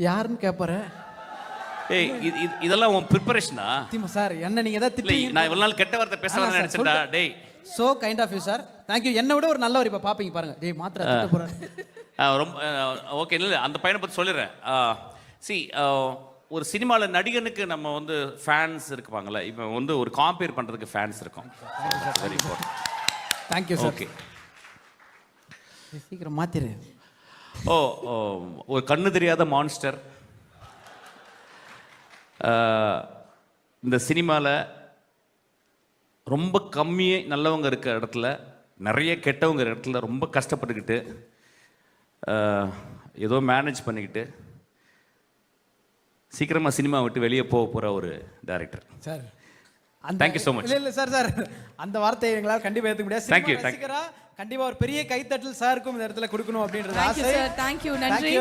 யாருன்னு கேட்பாரு ஏய் இது இது- இதெல்லாம் உன் ப்ரிப்பரேஷனா திமுக சார் என்ன நீங்க ஏதாவது திட்டி நான் இவ்வளவு நாள் கெட்ட வார்த்தை பேசலாம்னு நினைச்சேன்டா டேய். So kind of you sir thank you என்ன விட ஒரு நல்லவர் இப்ப பாப்பீங்க பாருங்க. டேய் மாத்திரை திட்ட போறாரு ரொம்ப ஓகே இல்லை அந்த பையனை பற்றி சொல்லிடுறேன். சி ஒரு சினிமாவில் நடிகனுக்கு நம்ம வந்து ஃபேன்ஸ் இருப்பாங்கல்ல இப்போ வந்து ஒரு காம்பேர் பண்ணுறதுக்கு ஃபேன்ஸ் இருக்கும். Very important thank you sir okay சீக்கிரம் மாத்திரு. ஓ ஓ, ஒரு கண்ணு தெரியாத மான்ஸ்டர் இந்த சினிமாவில் ரொம்ப கம்மியே நல்லவங்க இருக்கிற இடத்துல நிறைய கெட்டவங்க இடத்துல ரொம்ப கஷ்டப்பட்டுக்கிட்டு ஏதோ மேனேஜ் பண்ணிக்கிட்டு சீக்கிரமாக சினிமா விட்டு வெளியே போக போகிற ஒரு director sir you so much. இல்ல இல்ல சார் சார் அந்த வார்த்தையை எங்களால் கண்டிப்பா ஏத்துக்க முடியாது Thank you, cinema thank you. ரசிகரா கண்டிப்பா ஒரு பெரிய கைத்தட்டல் சாருக்கும் இந்த இடத்துல கொடுக்கணும் அப்படின்றது தேங்க்யூ ஆசை சார் தேங்க்யூ நன்றி Thank you.